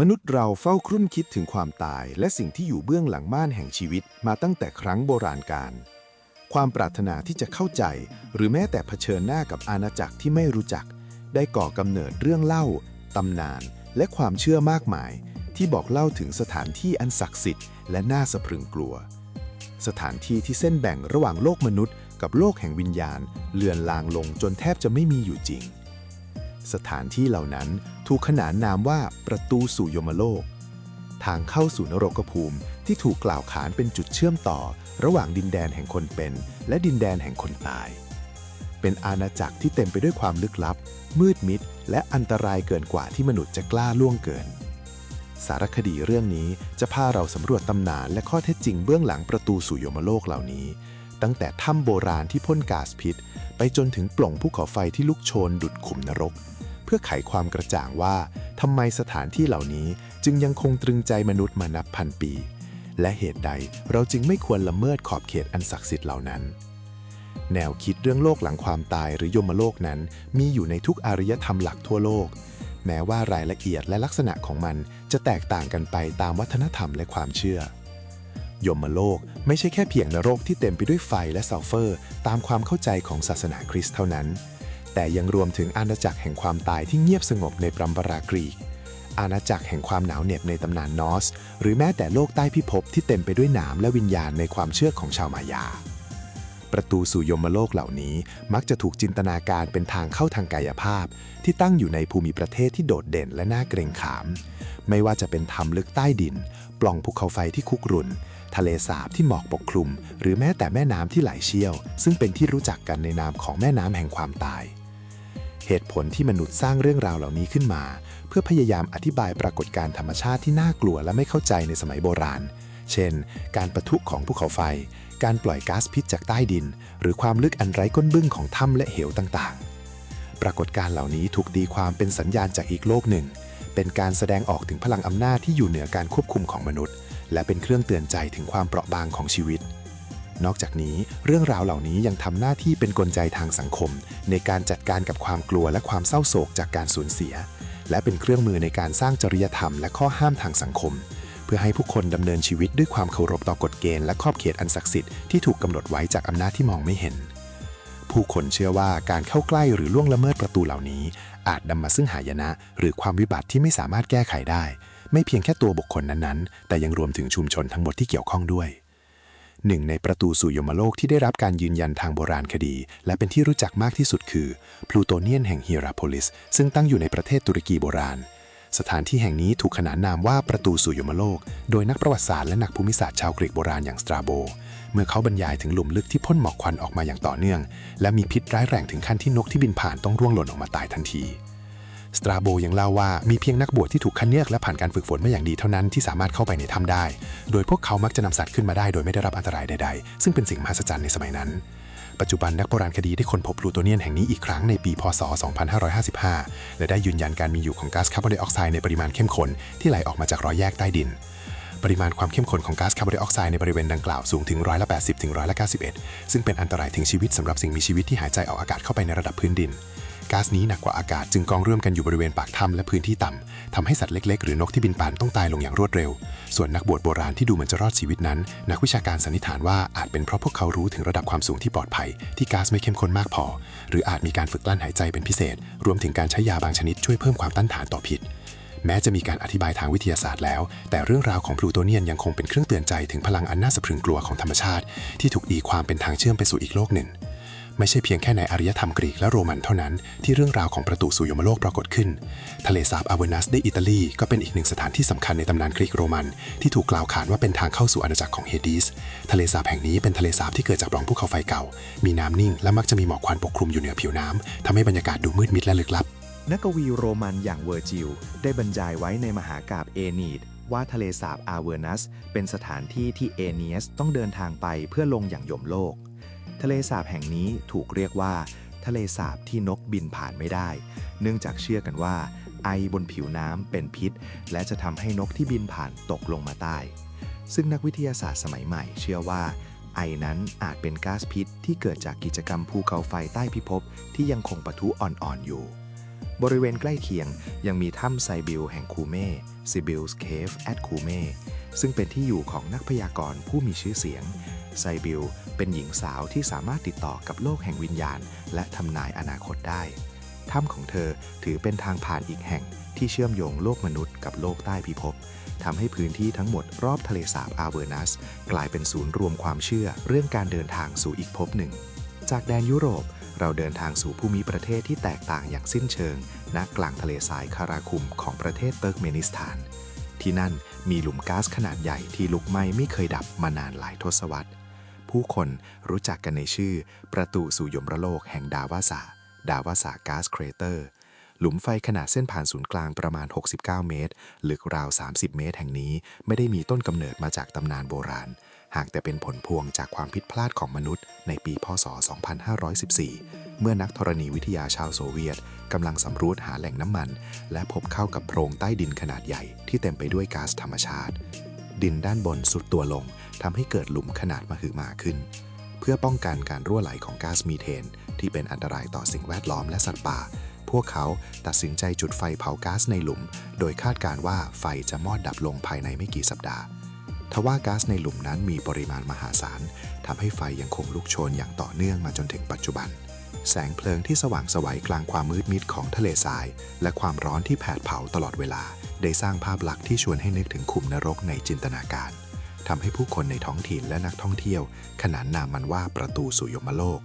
มนุษย์เราเฝ้าครุ่นคิดถึงความตายและสิ่งที่อยู่เบื้องหลังม่านแห่งชีวิตมาตั้งแต่ครั้งโบราณกาล ความปรารถนาที่จะเข้าใจ หรือแม้แต่เผชิญหน้ากับอาณาจักรที่ไม่รู้จัก ได้ก่อกำเนิดเรื่องเล่า ตำนาน และความเชื่อมากมาย ที่บอกเล่าถึงสถานที่อันศักดิ์สิทธิ์และน่าสะพรึงกลัว สถานที่ที่เส้นแบ่งระหว่างโลกมนุษย์ กับโลกแห่งวิญญาณ เลือนลางลงจนแทบจะไม่มีอยู่จริง สถานที่เหล่านั้นถูกขนานนามว่าประตูสู่ยมโลก ทางเข้าสู่นรกภูมิที่ถูกกล่าวขานเป็นจุดเชื่อมต่อ ระหว่างดินแดนแห่งคนเป็น และดินแดนแห่งคนตาย เป็นอาณาจักรที่เต็มไปด้วยความลึกลับ มืดมิด และอันตรายเกินกว่าที่มนุษย์จะกล้าล่วงเกิน สารคดีเรื่องนี้จะพาเราสำรวจตำนานและข้อเท็จจริงเบื้องหลังประตูสู่ยมโลกเหล่านี้ ตั้งแต่ถ้ำโบราณที่พ่นก๊าซพิษไปจนถึงปล่องภูเขาไฟที่ลุกโชนดุดขุมนรก พื่อไขความกระจ่างว่าทำไมสถานที่เหล่านี้จึงยังคงตรึงใจมนุษย์มานับพันปี และเหตุใดเราจึงไม่ควรละเมิดขอบเขตอันศักดิ์สิทธิ์เหล่านั้น แนวคิดเรื่องโลกหลังความตายหรือยมโลกนั้น มีอยู่ในทุกอารยธรรมหลักทั่วโลก แม้ว่ารายละเอียดและลักษณะของมันจะแตกต่างกันไปตามวัฒนธรรมและความเชื่อยมโลกไม่ใช่แค่เพียงนรกที่เต็มไปด้วยไฟและซัลเฟอร์ ตามความเข้าใจของศาสนาคริสต์เท่านั้น แต่ยังรวมถึงอาณาจักรแห่งความตายที่เงียบสงบในปรัมปรากรีก อาณาจักรแห่งความหนาวเหน็บในตำนานนอส หรือแม้แต่โลกใต้พิภพที่เต็มไปด้วยหนามและวิญญาณในความเชื่อของชาวมายา ประตูสู่ยมโลกเหล่านี้มักจะถูกจินตนาการเป็นทางเข้าทางกายภาพ ที่ตั้งอยู่ในภูมิประเทศที่โดดเด่นและน่าเกรงขาม ไม่ว่าจะเป็นถ้ำลึกใต้ดิน ปล่องภูเขาไฟที่คุกรุ่นทะเลสาบที่หมอกปกคลุม หรือแม้แต่แม่น้ำที่ไหลเชี่ยว ซึ่งเป็นที่รู้จักกันในนามของแม่น้ำแห่งความตาย เหตุผลที่มนุษย์สร้างเรื่องราวเหล่านี้ขึ้นมา เพื่อพยายามอธิบายปรากฏการณ์ธรรมชาติที่น่ากลัวและไม่เข้าใจในสมัยโบราณ เช่น การประทุของภูเขาไฟ การปล่อยก๊าซพิษจากใต้ดิน หรือความลึกอันไร้ก้นบึ้งของถ้ำและเหวต่างๆ ปรากฏการณ์เหล่านี้ถูกตีความเป็นสัญญาณจากอีกโลกหนึ่ง เป็นการแสดงออกถึงพลังอำนาจที่อยู่เหนือการควบคุมของมนุษย์ และเป็นเครื่องเตือนใจถึงความเปราะบางของชีวิต นอกจากนี้เรื่องราวเหล่านี้ยังทำหน้าที่เป็นกลไกทางสังคม ในการจัดการกับความกลัวและความเศร้าโศกจากการสูญเสีย และเป็นเครื่องมือในการสร้างจริยธรรมและข้อห้ามทางสังคม เพื่อให้ผู้คนดำเนินชีวิตด้วยความเคารพต่อกฎเกณฑ์และขอบเขตอันศักดิ์สิทธิ์ที่ถูกกำหนดไว้จากอำนาจที่มองไม่เห็น ผู้คนเชื่อว่าการเข้าใกล้หรือล่วงละเมิดประตูเหล่านี้ อาจนำมาซึ่งหายนะ หรือความวิบัติที่ไม่สามารถแก้ไขได้ ไม่เพียงแค่ตัวบุคคลนั้นๆ แต่ยังรวมถึงชุมชนทั้งหมดที่เกี่ยวข้องด้วย หนึ่งในประตูสู่ยมโลกที่ได้รับการยืนยันทางโบราณคดี และเป็นที่รู้จักมากที่สุดคือพลูโตเนียนแห่งฮิราโพลิส ซึ่งตั้งอยู่ในประเทศตุรกีโบราณ สถานที่แห่งนี้ถูกขนานนามว่าประตูสู่ยมโลก โดยนักประวัติศาสตร์และนักภูมิศาสตร์ชาวกรีกโบราณอย่างสตราโบ เมื่อเขาบรรยายถึงหลุมลึกที่พ่นหมอกควันออกมาอย่างต่อเนื่อง และมีพิษร้ายแรงถึงขั้นที่นกที่บินผ่านต้องร่วงหล่นออกมาตายทันที สตราโบยังเล่าว่ามีเพียงนักบวชที่ถูกคัดเลือกและผ่านการฝึกฝนมาอย่างดีเท่านั้นที่สามารถเข้าไปในถ้ำได้ โดยพวกเขามักจะนำสัตว์ขึ้นมาได้โดยไม่ได้รับอันตรายใดๆ ซึ่งเป็นสิ่งมหัศจรรย์ในสมัยนั้น ปัจจุบันนักโบราณคดีได้ค้นพบลูโตเนียนแห่งนี้อีกครั้งในปี พศ 2555 และได้ยืนยันการมีอยู่ของก๊าซคาร์บอนไดออกไซด์ในปริมาณเข้มข้นที่ไหลออกมาจากรอยแยกใต้ดินปริมาณความเข้มข้นของก๊าซคาร์บอนไดออกไซด์ในบริเวณดังกล่าวสูงถึงร้อยละ80ถึงร้อยละ91 ซึ่งเป็นอันตรายถึงชีวิตสำหรับสิ่งมีชีวิตที่หายใจออกอากาศเข้าไปในระดับพื้นดิน ก๊าซนี้หนักกว่าอากาศจึงกองร่วมกันอยู่บริเวณปากถ้ำและพื้นที่ต่ำทำให้สัตว์เล็กๆ หรือนกที่บินผ่านต้องตายลงอย่างรวดเร็ว ส่วนนักบวชโบราณที่ดูเหมือนจะรอดชีวิตนั้น นักวิชาการสันนิษฐานว่าอาจเป็นเพราะพวกเขารู้ถึงระดับความสูงที่ปลอดภัย ที่ก๊าซไม่เข้มข้นมากพอ หรืออาจมีการฝึกกลั้นหายใจเป็นพิเศษ รวมถึงการใช้ยาบางชนิดช่วยเพิ่มความต้านทานต่อพิษแม้จะมีการอธิบายทางวิทยาศาสตร์แล้ว แต่เรื่องราวของพลูโตเนียนยังคงเป็นเครื่องเตือนใจถึงพลังอันน่าสะพรึงกลัวของธรรมชาติ ที่ถูกตีความเป็นทางเชื่อมไปสู่อีกโลกหนึ่ง ไม่ใช่เพียงแค่ในอารยธรรมกรีกและโรมันเท่านั้น ที่เรื่องราวของประตูสู่ยมโลกปรากฏขึ้น ทะเลสาบอาเวนัสในอิตาลีก็เป็นอีกหนึ่งสถานที่สำคัญในตำนานกรีกโรมัน ที่ถูกกล่าวขานว่าเป็นทางเข้าสู่อาณาจักรของเฮดิสทะเลสาบแห่งนี้เป็นทะเลสาบที่เกิดจากปล่องภูเขาไฟเก่า มีน้ำนิ่งและมักจะมีหมอกควันปกคลุมอยู่เหนือผิวน้ำทำให้บรรยากาศดูมืดมิดและลึกลับ นักกวีโรมันอย่างเวอร์จิลได้บรรยายไว้ในมหากาพย์เอนีดว่าทะเลสาบอาเวนัส เป็นสถานที่ที่เอเนียสต้องเดินทางไปเพื่อลงอย่างยมโลก ทะเลสาบแห่งนี้ถูกเรียกว่า ทะเลสาบที่นกบินผ่านไม่ได้ เนื่องจากเชื่อกันว่า ไอบนผิวน้ำเป็นพิษ และจะทำให้นกที่บินผ่านตกลงมาใต้ ซึ่งนักวิทยาศาสตร์สมัยใหม่ เชื่อว่า ไอนั้นอาจเป็นก๊าซพิษที่เกิดจากกิจกรรมภูเขาไฟใต้พิภพที่ยังคงปะทุอ่อนๆอยู่บริเวณใกล้เคียงยังมีถ้ำไซบิลแห่งคูเม่ซิบิลส์เคฟแอดคูเม่ซึ่งเป็นที่อยู่ของนักพยากรณ์ผู้มีชื่อเสียง ไซบิลเป็นหญิงสาวที่สามารถติดต่อกับโลกแห่งวิญญาณ และทำนายอนาคตได้ ถ้ำของเธอถือเป็นทางผ่านอีกแห่งที่เชื่อมโยงโลกมนุษย์กับโลกใต้พิภพทำให้พื้นที่ทั้งหมดรอบทะเลสาบอาเวอร์นัส กลายเป็นศูนย์รวมความเชื่อ เรื่องการเดินทางสู่อีกภพหนึ่ง จากแดนยุโรปเราเดินทางสู่ภูมิประเทศที่แตกต่างอย่างสิ้นเชิงณกลางทะเลทรายคาราคุมของประเทศเติร์กเมนิสถาน ที่นั่นมีหลุมก๊าซขนาดใหญ่ที่ลุกไหม้ไม่เคยดับมานานหลายทศวรรษ ผู้คนรู้จักกันในชื่อ ประตูสู่ยมรโลกแห่งดาวาสาดาวาสาก๊าซเครเตอร์ หลุมไฟขนาดเส้นผ่านศูนย์กลางประมาณ 69 เมตร ลึกราว 30 เมตรแห่งนี้ ไม่ได้มีต้นกำเนิดมาจากตำนานโบราณ หากแต่เป็นผลพวงจากความผิดพลาดของมนุษย์ ในปีพศ 2514 เมื่อนักธรณีวิทยาชาวโซเวียตกำลังสำรวจหาแหล่งน้ำมัน และพบเข้ากับโพรงใต้ดินขนาดใหญ่ที่เต็มไปด้วยก๊าซธรรมชาติ ดินด้านบนสุดตัวลงทำให้เกิดหลุมขนาดมหึมาขึ้น เพื่อป้องกันการรั่วไหลของก๊าซมีเทน ที่เป็นอันตรายต่อสิ่งแวดล้อมและสัตว์ป่า พวกเขาตัดสินใจจุดไฟเผาก๊าซในหลุม โดยคาดการณ์ว่าไฟจะมอดดับลงภายในไม่กี่สัปดาห์ทว่าก๊าซในหลุมนั้นมีปริมาณมหาศาลทำให้ไฟยังคงลุกโชนอย่างต่อเนื่องมาจนถึงปัจจุบัน แสงเพลิงที่สว่างสวัยกลางความมืดมิดของทะเลทราย และความร้อนที่แผดเผาตลอดเวลา ได้สร้างภาพลักษณ์ที่ชวนให้นึกถึงขุมนรกในจินตนาการทำให้ผู้คนในท้องถิ่นและนักท่องเที่ยว ขนานนามมันว่าประตูสู่ยมโลก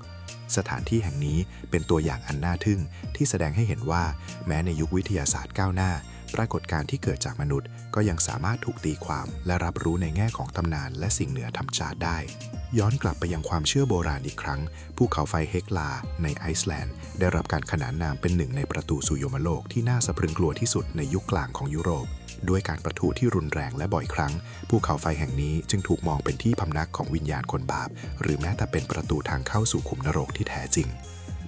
สถานที่แห่งนี้เป็นตัวอย่างอันน่าทึ่งที่แสดงให้เห็นว่า แม้ในยุควิทยาศาสตร์ก้าวหน้า ปรากฏการณ์ที่เกิดจากมนุษย์ ก็ยังสามารถถูกตีความและรับรู้ในแง่ของตำนานและสิ่งเหนือธรรมชาติได้ ย้อนกลับไปยังความเชื่อโบราณอีกครั้ง ภูเขาไฟเฮกลาในไอซ์แลนด์ ได้รับการขนานนามเป็นหนึ่งในประตูสู่ยมโลกที่น่าสะพรึงกลัวที่สุดในยุคกลางของยุโรป ด้วยการประทุที่รุนแรงและบ่อยครั้ง ภูเขาไฟแห่งนี้จึงถูกมองเป็นที่พำนักของวิญญาณคนบาป หรือแม้แต่เป็นประตูทางเข้าสู่ขุมนรกที่แท้จริง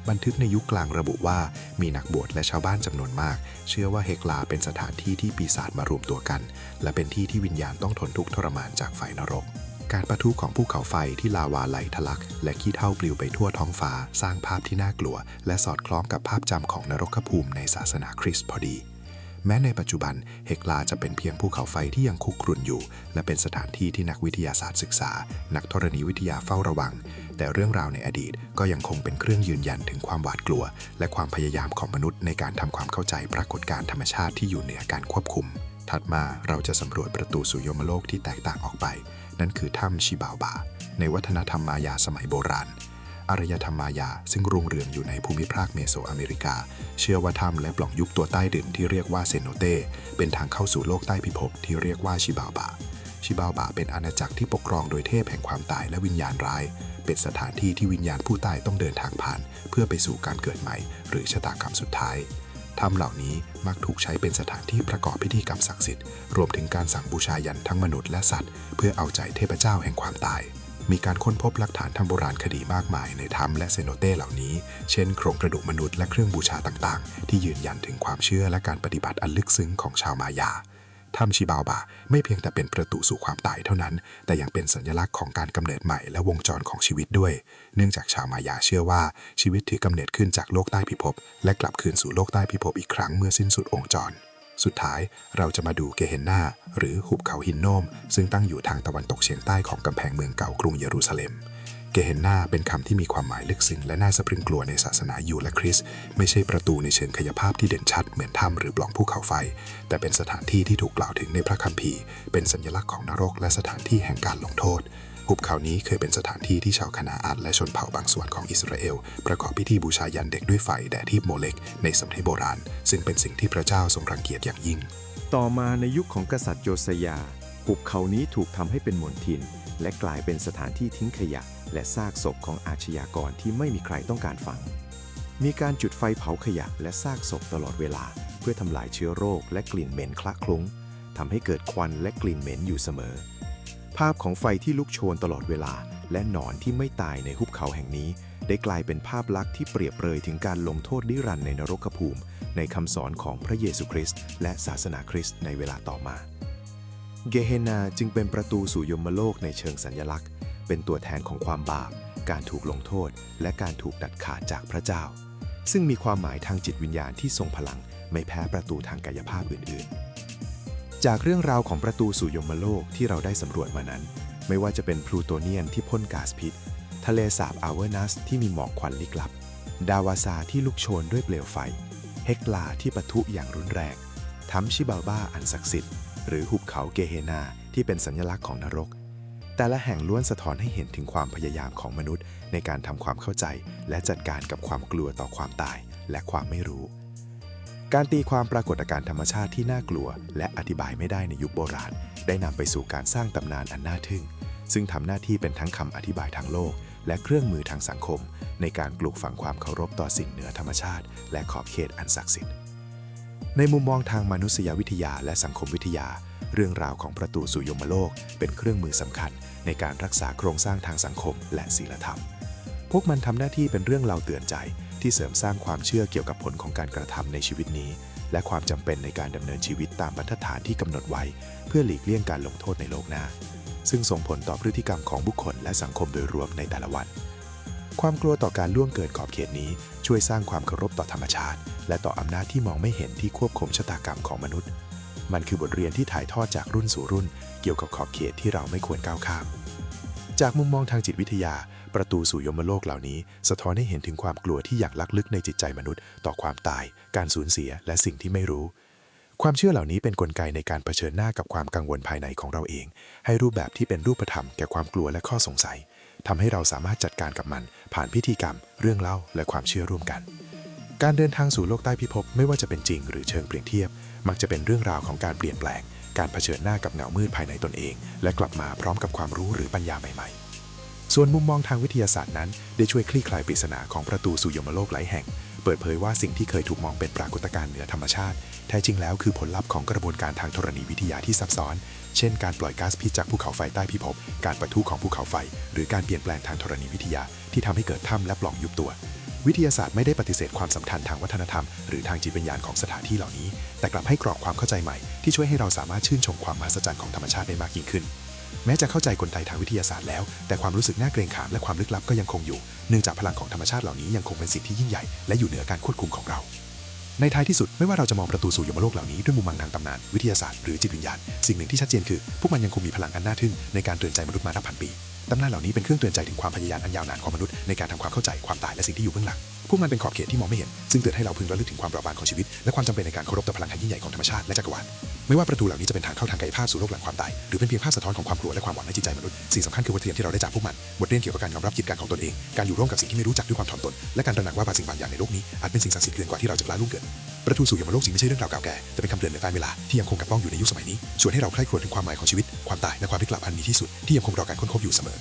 บันทึกในยุคกลางระบุว่ามีนักบวชและชาวบ้านจำนวนมาก เชื่อว่าเฮกลาเป็นสถานที่ที่ปีศาจมารวมตัวกัน และเป็นที่ที่วิญญาณต้องทนทุกข์ทรมานจากไฟนรก การประทุของภูเขาไฟที่ลาวาไหลทะลัก และขี้เถ้าปลิวไปทั่วท้องฟ้า สร้างภาพที่น่ากลัว และสอดคล้องกับภาพจำของนรกภูมิในศาสนาคริสต์พอดี แม้ในปัจจุบันเฮกลาจะเป็นเพียงภูเขาไฟที่ยังคุกรุ่นอยู่ และเป็นสถานที่ที่นักวิทยาศาสตร์ศึกษา นักธรณีวิทยาเฝ้าระวัง แต่เรื่องราวในอดีตก็ยังคงเป็นเครื่องยืนยันถึงความหวาดกลัว และความพยายามของมนุษย์ในการทำความเข้าใจปรากฏการณ์ธรรมชาติที่อยู่เหนือการควบคุม ถัดมาเราจะสำรวจประตูสู่ยมโลกที่แตกต่างออกไป นั่นคือถ้ำชิบาวบา ในวัฒนธรรมมายาสมัยโบราณ อารยธรรมมายาซึ่งรุ่งเรืองอยู่ในภูมิภาคเมโสอเมริกา เชื่อว่าถ้ำและปล่องยุบตัวใต้ดินที่เรียกว่าเซโนเต เป็นทางเข้าสู่โลกใต้พิภพที่เรียกว่าชิบาวบา ชิบาวบาเป็นอาณาจักรที่ปกครองโดยเทพแห่งความตายและวิญญาณร้าย เป็นสถานที่ที่วิญญาณผู้ตายต้องเดินทางผ่าน เพื่อไปสู่การเกิดใหม่ หรือชะตากรรมสุดท้าย ถ้ำเหล่านี้มักถูกใช้เป็นสถานที่ประกอบพิธีกรรมศักดิ์สิทธิ์ รวมถึงการสั่งบูชายันทั้งมนุษย์และสัตว์ เพื่อเอาใจเทพเจ้าแห่งความตาย มีการค้นพบหลักฐานทางโบราณคดีมากมายในถ้ำและเซโนเต้เหล่านี้ เช่น โครงกระดูกมนุษย์และเครื่องบูชาต่างๆ ที่ยืนยันถึงความเชื่อและการปฏิบัติอันลึกซึ้งของชาวมายา ถ้ำชิบาวบาไม่เพียงแต่เป็นประตูสู่ความตายเท่านั้น แต่ยังเป็นสัญลักษณ์ของการกำเนิดใหม่และวงจรของชีวิตด้วย เนื่องจากชาวมายาเชื่อว่าชีวิตถือกำเนิดขึ้นจากโลกใต้พิภพ และกลับคืนสู่โลกใต้พิภพอีกครั้งเมื่อสิ้นสุดองค์จร สุดท้ายเราจะมาดูเกเฮนนาหรือหุบเขาหินโนม ซึ่งตั้งอยู่ทางตะวันตกเฉียงใต้ของกำแพงเมืองเก่ากรุงเยรูซาเล็ม เกเฮนนาเป็นคำที่มีความหมายลึกซึ้งและน่าสะพรึงกลัวในศาสนายูและคริสต์ไม่ใช่ประตูในเชิงกายภาพที่เด่นชัดเหมือนถ้ำหรือปล่องภูเขาไฟ แต่เป็นสถานที่ที่ถูกกล่าวถึงในพระคัมภีร์ เป็นสัญลักษณ์ของนรกและสถานที่แห่งการลงโทษหุบเขานี้เคยเป็นสถานที่ที่ชาวคณาอันและชนเผ่าบางส่วนของอิสราเอล ประกอบพิธีบูชายันเด็กด้วยไฟแด่ที่โมเลกในสมัยโบราณ ซึ่งเป็นสิ่งที่พระเจ้าทรงรังเกียจอย่างยิ่ง ต่อมาในยุคของกษัตริย์โยสยา หุบเขานี้ถูกทำให้เป็นมณฑิน และกลายเป็นสถานที่ทิ้งขยะ และซากศพของอาชญากรที่ไม่มีใครต้องการฝัง มีการจุดไฟเผาขยะและซากศพตลอดเวลา เพื่อทำลายเชื้อโรคและกลิ่นเหม็นคละคลุ้งทำให้เกิดควันและกลิ่นเหม็นอยู่เสมอ ภาพของไฟที่ลุกโชนตลอดเวลา และหนอนที่ไม่ตายในหุบเขาแห่งนี้ ได้กลายเป็นภาพลักษณ์ที่เปรียบเปรยถึงการลงโทษนิรันดร์ในนรกภูมิ ในคำสอนของพระเยซูคริสต์และศาสนาคริสต์ในเวลาต่อมา เกเฮนาจึงเป็นประตูสู่ยมโลกในเชิงสัญลักษณ์ เป็นตัวแทนของความบาป การถูกลงโทษ และการถูกดัดขาดจากพระเจ้า ซึ่งมีความหมายทางจิตวิญญาณที่ทรงพลัง ไม่แพ้ประตูทางกายภาพอื่น ๆ จากเรื่องราวของประตูสู่ยมโลกที่เราได้สำรวจมานั้น ไม่ว่าจะเป็นพลูโตเนียนที่พ่นก๊าซพิษ ทะเลสาบอเวอร์นัสที่มีหมอกควันลึกลับ ดาวาซาที่ลุกโชนด้วยเปลวไฟ เฮกลาที่ปะทุอย่างรุนแรงทัมชิบาลบาอันศักดิ์สิทธิ์หรือหุบเขาเกเฮนาที่เป็นสัญลักษณ์ของนรก แต่ละแห่งล้วนสะท้อนให้เห็นถึงความพยายามของมนุษย์ ในการทำความเข้าใจ และจัดการกับความกลัวต่อความตาย และความไม่รู้ การตีความปรากฏการณ์ธรรมชาติที่น่ากลัว และอธิบายไม่ได้ในยุคโบราณ ได้นำไปสู่การสร้างตำนานอันน่าทึ่ง ซึ่งทำหน้าที่เป็นทั้งคำอธิบายทางโลก และเครื่องมือทางสังคม ในการปลูกฝังความเคารพต่อสิ่งเหนือธรรมชาติ และขอบเขตอันศักดิ์สิทธิ์ในมุมมองทางมนุษยวิทยาและสังคมวิทยา เรื่องราวของประตูสู่ยมโลก เป็นเครื่องมือสำคัญในการรักษาโครงสร้างทางสังคมและศีลธรรม พวกมันทำหน้าที่เป็นเรื่องเล่าเตือนใจ ที่เสริมสร้างความเชื่อเกี่ยวกับผลของการกระทำในชีวิตนี้ และความจำเป็นในการดำเนินชีวิตตามบรรทัดฐานที่กำหนดไว้ เพื่อหลีกเลี่ยงการลงโทษในโลกหน้า ซึ่งส่งผลต่อพฤติกรรมของบุคคลและสังคมโดยรวมในแต่ละวันความกลัวต่อการล่วงเกินขอบเขตนี้ ช่วยสร้างความเคารพต่อธรรมชาติ และต่ออำนาจที่มองไม่เห็นที่ควบคุมชะตากรรมของมนุษย์ มันคือบทเรียนที่ถ่ายทอดจากรุ่นสู่รุ่น เกี่ยวกับขอบเขตที่เราไม่ควรก้าวข้าม จากมุมมองทางจิตวิทยา ประตูสู่ยมโลกเหล่านี้ สะท้อนให้เห็นถึงความกลัวที่อย่ากลักลึกในจิตใจมนุษย์ ต่อความตาย การสูญเสีย และสิ่งที่ไม่รู้ ความเชื่อเหล่านี้เป็นนกลไกในการเผชิญหน้ากับความกังวลภายในของเราเอง ให้รูปแบบที่เป็นรูปธรรมแก่ความกลัวและข้อสงสัยทำให้เราสามารถจัดการกับมัน ผ่านพิธีกรรม เรื่องเล่า และความเชื่อร่วมกัน การเดินทางสู่โลกใต้พิภพไม่ว่าจะเป็นจริงหรือเชิงเปรียบเทียบ มักจะเป็นเรื่องราวของการเปลี่ยนแปลง การเผชิญหน้ากับเงามืดภายในตนเอง และกลับมาพร้อมกับความรู้หรือปัญญาใหม่ ๆ ส่วนมุมมองทางวิทยาศาสตร์นั้น ได้ช่วยคลี่คลายปริศนาของประตูสู่ยมโลกหลายแห่ง เปิดเผยว่าสิ่งที่เคยถูกมองเป็นปรากฏการณ์เหนือธรรมชาติ แท้จริงแล้วคือผลลัพธ์ของกระบวนการทางธรณีวิทยาที่ซับซ้อน เช่น การปล่อยก๊าซพิษจากภูเขาไฟใต้พิภพ การปะทุของภูเขาไฟ หรือการเปลี่ยนแปลงทางธรณีวิทยา ที่ทำให้เกิดถ้ำและปล่องยุบตัว วิทยาศาสตร์ไม่ได้ปฏิเสธความสำคัญทางวัฒนธรรม หรือทางจิตวิญญาณของสถานที่เหล่านี้ แต่กลับให้กรอบความเข้าใจใหม่ที่ช่วยให้เราสามารถชื่นชมความมหัศจรรย์ของธรรมชาติได้มากยิ่งขึ้น แม้จะเข้าใจกลไกทางวิทยาศาสตร์แล้ว แต่ความรู้สึกน่าเกรงขามและความลึกลับก็ยังคงอยู่ เนื่องจากพลังของธรรมชาติเหล่านี้ยังคงเป็นสิ่งที่ยิ่งใหญ่และอยู่เหนือการควบคุมของเรา ในท้ายที่สุดไม่ว่าเราจะมองประตูสู่ยมโลกเหล่านี้ด้วยมุมมองทางตำนานวิทยาศาสตร์หรือจิตวิญญาณ สิ่งหนึ่งที่ชัดเจนคือ พวกมันยังคงมีพลังอันน่าทึ่งในการเตือนใจมนุษย์มานับพันปี ตำนานเหล่านี้เป็นเครื่องเตือนใจถึงความพยายามอันยาวนานของมนุษย์ในการทำความเข้าใจความตายและสิ่งที่อยู่เบื้องหลัง พวกมันเป็นขอบเขตที่มองไม่เห็น ซึ่งเตือนให้เราพึงระลึกถึงความเปราะบางของชีวิต และความจำเป็นในการเคารพต่อพลังอันยิ่งใหญ่ของธรรมชาติและจักรวาล ไม่ว่าประตูเหล่านี้จะเป็นทางเข้าทางกายภาพสู่โลกหลังความตาย หรือเป็นเพียงภาพสะท้อนของความกลัวและความหวังในจิตใจมนุษย์ สิ่งสำคัญคือบทเรียนที่เราได้จากพวกมัน บทเรียนเกี่ยวกับการยอมรับกิจการของตนเอง การอยู่ร่วมกับสิ่งที่ไม่รู้จักด้วยความถ่อมตน และการตระหนักว่าบางสิ่งบางอย่างในโลกนี้อาจเป็นสิ่งศักดิ์สิทธิ์เกินกว่าที่เราจะกล้าล่วงเกิน ประตูสู่ยมโลกจริงไม่ใช่เรื่องราวเก่าแก่ แต่เป็นคำเตือนเหนือการเวลาที่ยังคงกักก้องอยู่ในยุคสมัยนี้ ชวนให้เราใคร่ครวญถึงความหมายของชีวิต ความตาย และความลึกลับอันมีที่สุดที่ยังคงรอการค้นพบอยู่เสมอ